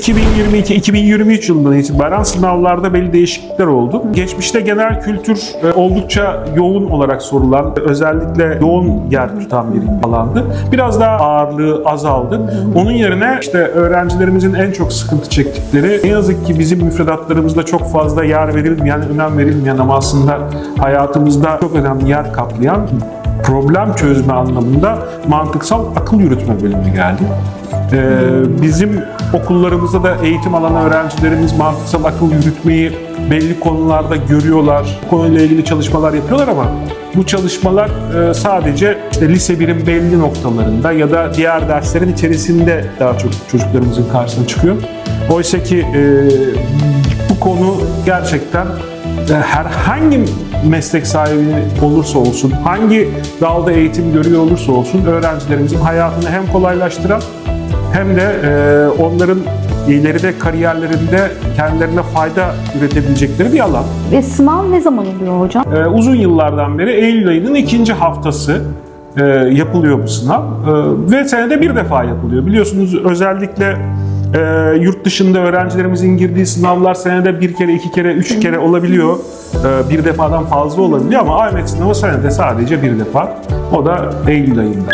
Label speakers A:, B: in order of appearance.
A: 2022-2023 yılından itibaren sınavlarda belli değişiklikler oldu. Geçmişte genel kültür e, oldukça yoğun olarak sorulan, özellikle yoğun yer tutan bir alandı. Biraz daha ağırlığı azaldı. Onun yerine işte öğrencilerimizin en çok sıkıntı çektikleri, ne yazık ki bizim müfredatlarımızda çok fazla yer verilmeyen, önem verilmeyen ama aslında hayatımızda çok önemli yer kaplayan problem çözme anlamında mantıksal akıl yürütme bölümü geldi. Ee, bizim okullarımızda da eğitim alan öğrencilerimiz mantıksal akıl yürütmeyi belli konularda görüyorlar. Bu konuyla ilgili çalışmalar yapıyorlar ama bu çalışmalar e, sadece işte lise 1'in belli noktalarında ya da diğer derslerin içerisinde daha çok çocuklarımızın karşısına çıkıyor. Oysa ki e, bu konu gerçekten e, herhangi meslek sahibi olursa olsun, hangi dalda eğitim görüyor olursa olsun öğrencilerimizin hayatını hem kolaylaştıran hem de e, onların ileride kariyerlerinde kendilerine fayda üretebilecekleri bir alan.
B: Ve sınav ne zaman oluyor hocam?
A: E, uzun yıllardan beri Eylül ayının ikinci haftası e, yapılıyor bu sınav. E, ve senede bir defa yapılıyor. Biliyorsunuz özellikle e, yurt dışında öğrencilerimizin girdiği sınavlar senede bir kere, iki kere, üç kere olabiliyor. E, bir defadan fazla olabiliyor ama Ahmet sınavı senede sadece bir defa. O da Eylül ayında.